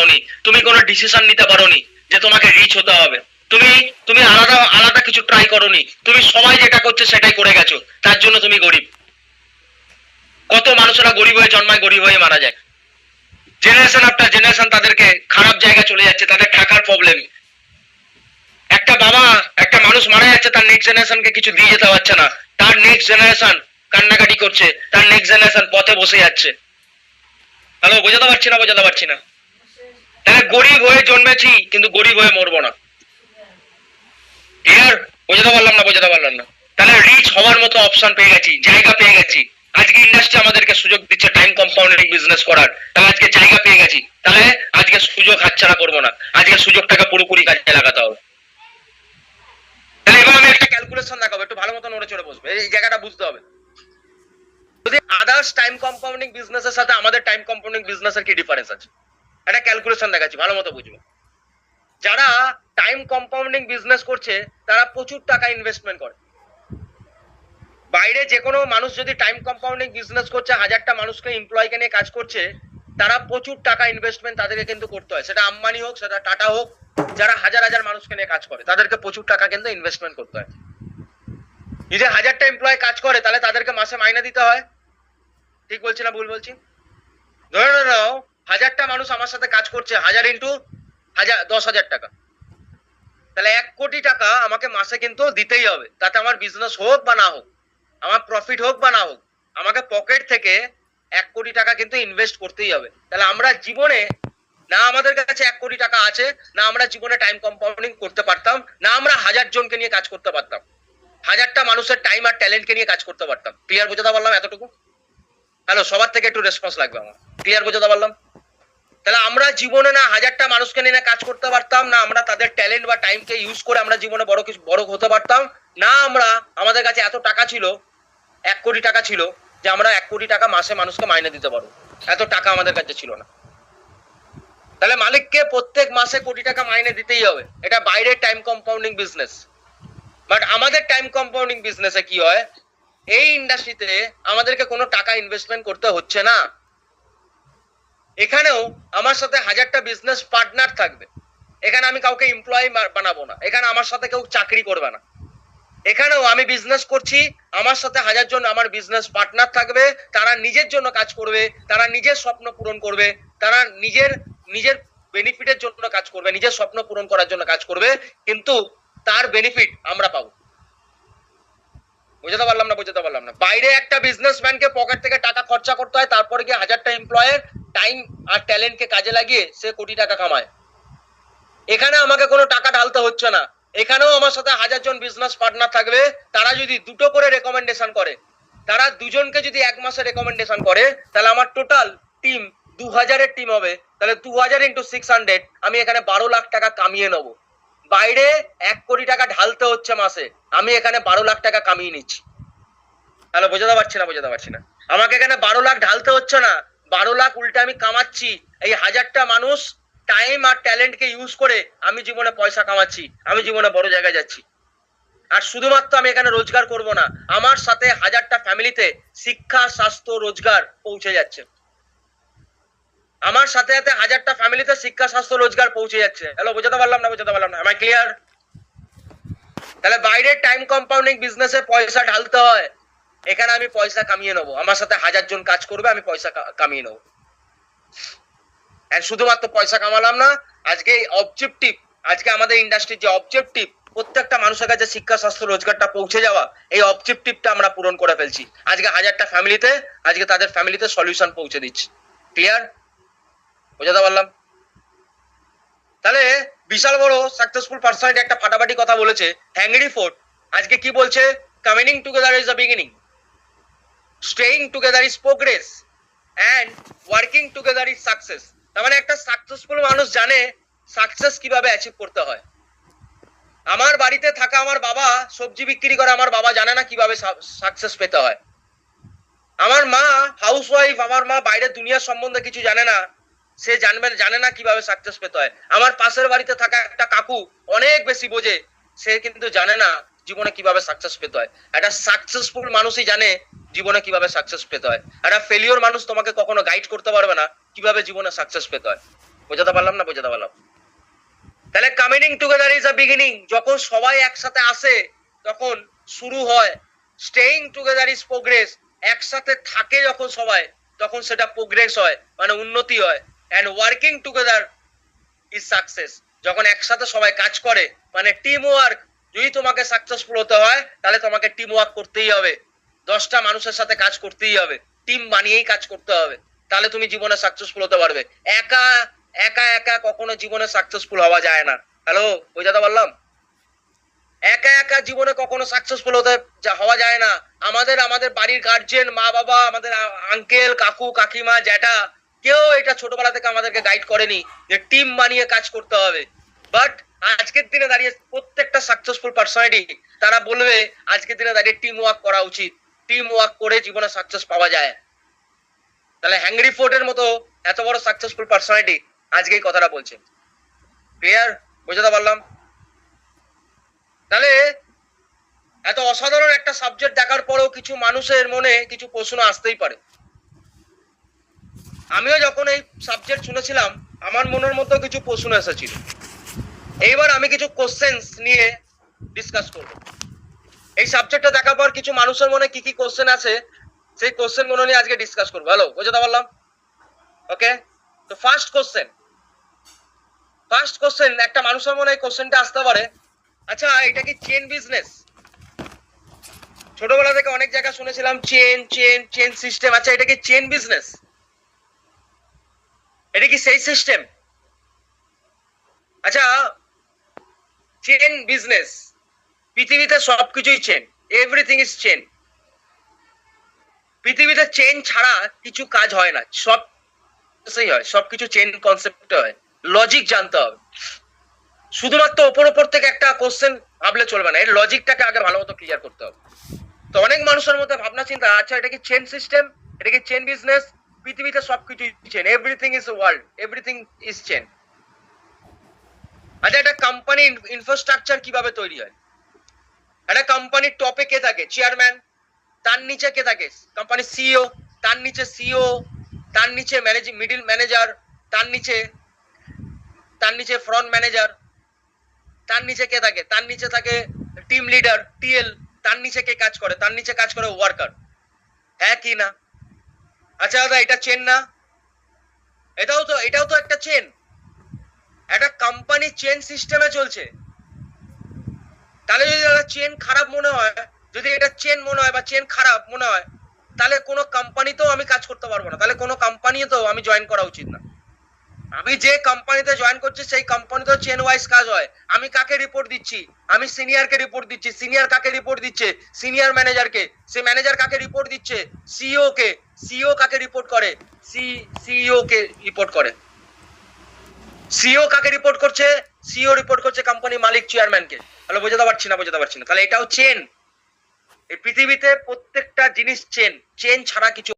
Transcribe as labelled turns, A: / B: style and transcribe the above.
A: পাওনি তুমি কোনো ডিসিশন নিতে পারোনি যে তোমাকে রিচ হতে হবে। তুমি তুমি আলাদা আলাদা কিছু ট্রাই করোনি। তুমি সময় যেটা করছে সেটাই করে গেছো। তার জন্য তুমি গরিব। কত মানুষেরা গরিব হয়ে জন্মায়, গরিব হয়ে মারা যায়। জেনারেশন আফটার জেনারেশন তাদেরকে খারাপ জায়গায় চলে যাচ্ছে, তাদের থাকার প্রবলেম একটা বাবা, একটা মানুষ মারা যাচ্ছে, তার নেক্সট জেনারেশনকে কিছু দিয়ে যেতে পারছে না। তার নেক্সট জেনারেশন কান্নাকাটি করছে, তার নেক্সট জেনারেশন পথে বসে যাচ্ছে। হ্যালো, বোঝাতে পারছি না, বোঝাতে পারছি না। তাহলে গরিব হয়ে জন্মেছি, কিন্তু গরিব হয়ে মরবো না। ক্লিয়ার বোঝাতে পারলাম না, বোঝাতে পারলাম না। তাহলে রিচ হওয়ার মতো অপশন পেয়ে গেছি, জায়গা পেয়ে গেছি। আজকে ইন্ডাস্ট্রি আমাদেরকে সুযোগ দিচ্ছে টাইম কম্পাউন্ডিং বিজনেস করার। তাহলে আজকে জায়গা পেয়ে গেছি, তাহলে আজকে সুযোগ হাতছাড়া করব না। আজকে সুযোগটাকে পুরোপুরি কাজে লাগাতে হবে। এবার আমি একটা ক্যালকুলেশন দেখাবো, একটু ভালো মতো নড়ে চড়ে বসবে। এই জায়গাটা বুঝতে হবে। যদি আদার্স টাইম কম্পাউন্ডিং বিজনেসের সাথে আমাদের টাইম কম্পাউন্ডিং বিজনেসের কি ডিফারেন্স আছে? একটা ক্যালকুলেশন দেখাচ্ছি, ভালো মতো বুঝবে। যারা টাইম কম্পাউন্ডিং বিজনেস করছে, তারা প্রচুর টাকা ইনভেস্টমেন্ট করে। বাইরে যে কোনো মানুষ যদি টাইম কম্পাউন্ডিং বিজনেস করছে, হাজারটা মানুষকে এমপ্লয়কে নিয়ে কাজ করছে, তারা প্রচুর টাকা ইনভেস্টমেন্ট তাদেরকে কিন্তু করতে হয়। সেটা আম্বানি হোক, সেটা টাটা হোক, যারা হাজার হাজার মানুষকে নিয়ে কাজ করে, তাদেরকে প্রচুর টাকা কিন্তু ইনভেস্টমেন্ট করতে হয়। এই যে হাজারটা এমপ্লয় কাজ করে, তাহলে তাদেরকে মাসে মাইনে দিতে হয়। ঠিক বলছি না ভুল বলছি? ধরে নাও হাজারটা মানুষ আমার সাথে কাজ করছে, হাজার ইন্টু হাজার, দশ হাজার টাকা। তাহলে এক কোটি টাকা আমাকে মাসে কিন্তু দিতেই হবে। তাতে আমার বিজনেস হোক বা না হোক, আমার প্রফিট হোক বা না হোক, আমাকে পকেট থেকে এক কোটি টাকা কিন্তু ইনভেস্ট করতেই হবে। তাহলে আমরা জীবনে, না আমাদের কাছে এক কোটি টাকা আছে, না আমরা জীবনে টাইম কম্পাউন্ডিং করতে পারতাম, না আমরা হাজার জনকে নিয়ে কাজ করতে পারতাম। হাজারটা মানুষের টাইম আর ট্যালেন্টকে নিয়ে কাজ করতে পারতাম। ক্লিয়ার বোঝাতে পারলাম এতটুকু? হ্যালো সবার থেকে একটু রেসপন্স লাগবে আমার। ক্লিয়ার বোঝাতে পারলাম? তাহলে আমরা জীবনে না হাজারটা মানুষকে নিয়ে কাজ করতে পারতাম, না আমরা তাদের ট্যালেন্ট বা টাইমকে ইউজ করে আমরা জীবনে বড় কিছু, বড় হতে পারতাম, না আমরা, আমাদের কাছে এত টাকা ছিল, এক কোটি টাকা ছিল, যে আমরা এক কোটি টাকা মাসে মানুষকে মাইনে দিতে পারব। এত টাকা আমাদের কাছে ছিল না। তাহলে মালিককে প্রত্যেক মাসে কোটি টাকা মাইনে দিতেই হবে। এটা বাইরের টাইম কম্পাউন্ডিং বিজনেস বাট আমাদের টাইম কম্পাউন্ডিং বিজনেসে কি হয়? এই ইন্ডাস্ট্রিতে আমাদেরকে কোনো টাকা ইনভেস্টমেন্ট করতে হচ্ছে না। এখানেও আমার সাথে হাজারটা বিজনেস পার্টনার থাকবে। এখানে আমি কাউকে এমপ্লয়ি বানাবো না। এখানে আমার সাথে কেউ চাকরি করবে না। এখানেও আমি বিজনেস করছি, আমার সাথে হাজার জন আমার বিজনেস পার্টনার থাকবে, তারা নিজের জন্য কাজ করবে, তারা নিজের স্বপ্ন পূরণ করবে, তারা নিজের নিজের বেনিফিটের জন্য কাজ করবে, নিজের স্বপ্ন পূরণ করার জন্য কাজ করবে, কিন্তু তার বেনিফিট আমরা পাবো। বুঝতে পারলাম না, বুঝতে পারলাম না। বাইরে একটা বিজনেসম্যানকে পকেট থেকে টাকা খরচা করতে হয়, তারপরে গিয়ে হাজারটা এমপ্লয়ের টাইম আর ট্যালেন্টকে কাজে লাগিয়ে সে কোটি টাকা কামায়। এখানে আমাকে কোনো টাকা ঢালতে হচ্ছে না। এখানেও আমার সাথে হাজার জন বিজনেস পার্টনার থাকবে, তারা যদি দুটো করে রেকমেন্ডেশন করে, তারা দুজনকে যদি এক মাসে রেকমেন্ডেশন করে, তাহলে আমার টোটাল টিম দু হাজারের টিম হবে। তাহলে দু হাজার ইন্টু সিক্স হান্ড্রেড আমি এখানে বারো লাখ টাকা কামিয়ে নেব। বাইরে এক কোটি টাকা ঢালতে হচ্ছে মাসে। আমি এখানে বারো লাখ টাকা কামিয়ে নিচ্ছি। তাহলে বোঝাতে পারছি না, বোঝাতে পারছি না। আমাকে এখানে বারো লাখ ঢালতে হচ্ছে না। বারো লাখ উল্টে আমি কামাচ্ছি। এই হাজারটা মানুষ টাইম আর ট্যালেন্টকে ইউজ করে আমি জীবনে পয়সা কামাচ্ছি। আমি জীবনে বড় জায়গায় যাচ্ছি। আর শুধুমাত্র আমি এখানে রোজগার করব না, আমার সাথে হাজারটা ফ্যামিলিতে শিক্ষা, স্বাস্থ্য, রোজগার পৌঁছে যাচ্ছে। আমার সাথে সাথে হাজারটা ফ্যামিলিতে শিক্ষা, স্বাস্থ্য, রোজগার পৌঁছে যাচ্ছে। হ্যালো বোঝাতে পারলাম না, বোঝাতে পারলাম না। ক্লিয়ার তাহলে বাইরের টাইম কম্পাউন্ডিং বিজনেসে পয়সা ঢালতে হয়। এখানে আমি পয়সা কামিয়ে নেব। আমার সাথে হাজার জন কাজ করবে, আমি পয়সা কামিয়ে নেব। শুধুমাত্র পয়সা কামালাম না, আজকে অবজেক্টিভ আজকে আমাদের ইন্ডাস্ট্রির যে অবজেক্টিভ প্রত্যেকটা মানুষের কাছে শিক্ষা, স্বাস্থ্য, রোজগারটা পৌঁছে যাওয়া, এই অবজেক্টিভটা আমরা পূরণ করে ফেলছি। আজকে হাজারটা ফ্যামিলিতে আজকে তাদের ফ্যামিলিতে সলিউশন পৌঁছে দিচ্ছি। ক্লিয়ার বোঝাতে পারলাম। তাহলে বিশাল বড় সাকসেসফুল পার্সোনালিটি একটা ফাটাফাটি কথা বলেছে হ্যাংরি ফোর্ট আজকে কি বলছে? Coming together is the beginning staying together is progress and working together is success তার মানে একটা সাকসেসফুল মানুষ জানে সাকসেস কীভাবে অ্যাচিভ করতে হয়। আমার বাড়িতে থাকা আমার বাবা, সবজি বিক্রি করে আমার বাবা জানে না কীভাবে সাকসেস পেতে হয়। আমার মা হাউস ওয়াইফ আমার মা বাইরের দুনিয়ার সম্বন্ধে কিছু জানে না। সে জানবে, জানে না কীভাবে সাকসেস পেতে হয়। আমার পাশের বাড়িতে থাকা একটা কাকু অনেক বেশি বোঝে, সে কিন্তু জানে না জীবনে কীভাবে সাকসেস পেতে হয়। একটা সাকসেসফুল মানুষই জানে জীবনে কীভাবে সাকসেস পেতে হয়। একটা ফেলিওর মানুষ তোমাকে কখনো গাইড করতে পারবে না কীভাবে জীবনে সাকসেস পেতে হয়। বোঝাতে পারলাম না? বোঝাতে পারলাম। তাহলে coming together is a beginning যখন সবাই একসাথে আসে, তখন শুরু হয় স্টেইং টুগেদার ইজ প্রোগ্রেস একসাথে থাকে যখন সবাই, তখন সেটা প্রোগ্রেস হয় মানে উন্নতি হয়। And working together is success যখন একসাথে সবাই কাজ করে মানে টিম ওয়ার্ক যদি তোমাকে সাকসেসফুল হতে হয়, তাহলে তোমাকে টিম ওয়ার্ক করতেই হবে। দশটা মানুষের সাথে কাজ করতেই হবে। টিম বানিয়েই কাজ করতে হবে। তাহলে তুমি জীবনে সাকসেসফুল হতে পারবে। একা একা একা কখনো জীবনে সাকসেসফুল হওয়া যায় না। হ্যালো বোঝাতে পারলাম একা একা জীবনে কখনো সাকসেসফুল হতে হওয়া যায় না। আমাদের আমাদের বাড়ির গার্জেন মা বাবা আমাদের আঙ্কেল কাকু, কাকিমা, জ্যাঠা কেউ এটা ছোটবেলা থেকে আমাদেরকে গাইড করেনি যে টিম বানিয়ে কাজ করতে হবে। বাট আজকের দিনে দাঁড়িয়ে প্রত্যেকটা সাকসেসফুল পার্সোনালিটি তারা বলবে, আজকের দিনে দাঁড়িয়ে টিম ওয়ার্ক করা উচিত। টিম ওয়ার্ক করে জীবনে সাকসেস পাওয়া যায়। তাহলে হ্যাংরি ফোর্টের মতো এত বড় সাকসেসফুল পার্সোনালিটি আজকে এই কথাটা বলছে। ক্লিয়ার বোঝাতে পারলাম? তাহলে এত অসাধারণ একটা সাবজেক্ট দেখার পরেও কিছু মানুষের মনে কিছু প্রশ্ন আসতেই পারে। আমিও যখন এই সাবজেক্ট শুনেছিলাম, আমার মনের মতো কিছু প্রশ্ন এসেছিল। এইবার আমি কিছু কোশ্চেন্স নিয়ে ডিসকাস করব। এই সাবজেক্টটা দেখার পর কিছু মানুষের মনে কি কি কোশ্চেন আছে, সেই কোশ্চেনগুলো নিয়ে আজকে ডিসকাস করব। হ্যালো, বোঝাতে পারলাম? ওকে তো ফার্স্ট কোশ্চেন ফার্স্ট কোশ্চেন একটা মানুষের মনে এই কোশ্চেনটা আসতে পারে আচ্ছা এটা কি চেন বিজনেস ছোটবেলা থেকে অনেক জায়গা শুনেছিলাম চেন চেন চেন সিস্টেম আচ্ছা এটা কি চেন বিজনেস এটা কি সেই সিস্টেম আচ্ছা চেন বিজনেস পৃথিবীতে সবকিছুই চেন এভরিথিং ইজ চেন পৃথিবীতে চেন ছাড়া কিছু কাজ হয় না, সব সেই হয়, সবকিছু চেন কনসেপ্ট হয়। লজিক জানতে হবে। শুধুমাত্র ওপর ওপর থেকে একটা কোশ্চেন ভাবলে চলবে না, এর লজিকটাকে আগে ভালো মতো ক্লিয়ার করতে হবে। তো অনেক মানুষের মধ্যে ভাবনা চিন্তা আচ্ছা এটা কি চেন সিস্টেম এটা কি চেন বিজনেস পৃথিবীতে সবকিছু chain everything is world everything is chain আচ্ছা একটা কোম্পানি ইনফ্রাস্ট্রাকচার কীভাবে তৈরি হয়? একটা কোম্পানির টপে কে থাকে? চেয়ারম্যান তার নিচে কে থাকে? কোম্পানির সিইও তার নিচে সিইও তার নিচে ম্যানেজিং মিডিল ম্যানেজার তার নিচে তার নিচে ফ্রন্ট ম্যানেজার তার নিচে কে থাকে? তার নিচে থাকে টিম লিডার টিএল তার নিচে কে কাজ করে? তার নিচে কাজ করে ওয়ার্কার হ্যাঁ কি না? আচ্ছা দাদা, এটা চেন না। এটাও তো এটাও তো একটা চেন একটা কোম্পানি চেন সিস্টেমে চলছে। তাহলে যদি দাদা চেন খারাপ মনে হয়, যদি এটা চেন মনে হয় বা চেন খারাপ মনে হয়, তাহলে কোনো কোম্পানিতেও আমি কাজ করতে পারব না। তাহলে কোনো কোম্পানিতেও আমি জয়েন করা উচিত না। আমি যে কোম্পানিতে জয়েন করছি, সেই কোম্পানিতে চেন ওয়াইজ কাজ হয়। আমি কাকে রিপোর্ট দিচ্ছি? আমি সিনিয়রকে রিপোর্ট দিচ্ছি। সিনিয়র কাকে রিপোর্ট দিচ্ছে? সিনিয়র ম্যানেজারকে সে ম্যানেজার কাকে রিপোর্ট দিচ্ছে? সিইও কে। সিইও কাকে রিপোর্ট করে? সি সিইও কে রিপোর্ট করে। সিও কাকে রিপোর্ট করছে? সিও রিপোর্ট করছে কোম্পানি মালিক চেয়ারম্যান কে। তাহলে বোঝাতে পারছি না, বোঝাতে পারছি না। তাহলে এটাও চেন এই পৃথিবীতে প্রত্যেকটা জিনিস চেন চেন ছাড়া কিছু